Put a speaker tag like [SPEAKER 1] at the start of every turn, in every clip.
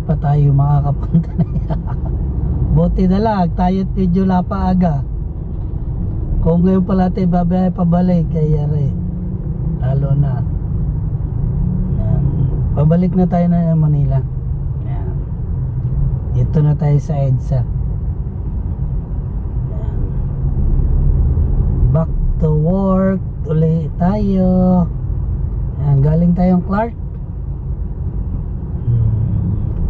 [SPEAKER 1] tayo makakapunta na buti na lang tayo at medyo lapaaga kung ngayon pala tayo babiyahe pabalik kaya re lalo na Yan. pabalik na tayo na Manila Yan. dito na tayo sa EDSA Yan. back to work ulit tayo Yan. galing tayong Clark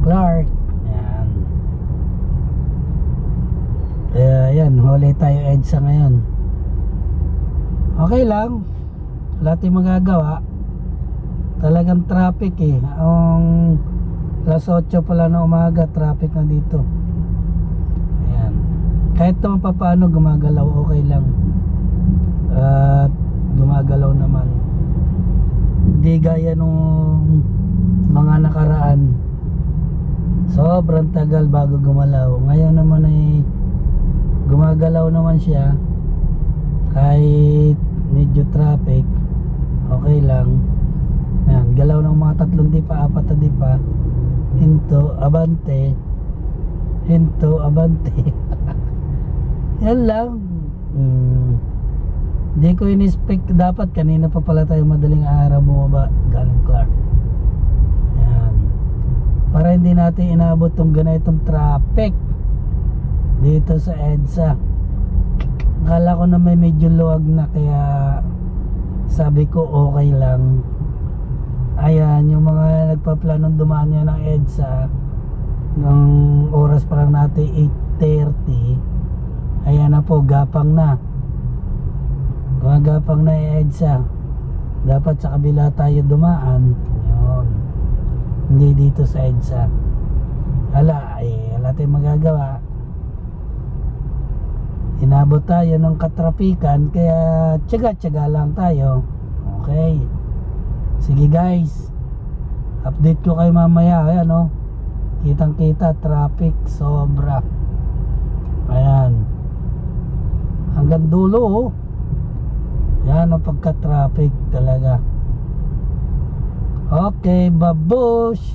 [SPEAKER 1] Clark. Yan kaya yan huli tayo EDSA ngayon. Okay lang. Wala tayong magagawa. Talagang traffic eh. Ang alas 8 pala na umaga traffic na dito. Ayan. Kahit naman pa paano gumagalaw okay lang. At gumagalaw naman. Hindi gaya nung mga nakaraan sobrang tagal bago gumalaw. Ngayon naman ay gumagalaw naman siya. Kahit medyo traffic okay lang. Yan, galaw ng mga tatlong dipa, apat na dipa. Hinto, abante. Hinto, abante. Yan lang. Hindi ko in-expect. Dapat kanina pa pala tayo madaling araw bumaba. Galing Clark. Para hindi natin inabot tong ganitong traffic dito sa EDSA. Akala ko na may medyo luwag na kaya sabi ko okay lang. Ayan, yung mga nagpaplanong dumaan yan ng EDSA ng oras pa lang natin 8.30 ayan na po, gapang na gumagapang na EDSA dapat sa kabila tayo dumaan hindi dito sa EDSA. Ala eh wala tayong magagawa. Inabot tayo ng katrapikan kaya tsaga tsaga lang tayo. Okay. Sige guys. Update ko kayo mamaya. Ayan o kitang kita traffic sobra. Ayan. Hanggang dulo oh. Yan ang pagka-traffic talaga. Okay, babush!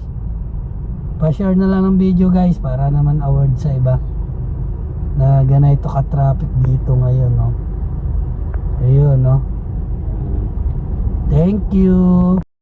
[SPEAKER 1] Pa-share na lang ng video guys para naman award sa iba. Na ganito ka-traffic dito ngayon, no. Ayun, no. Thank you.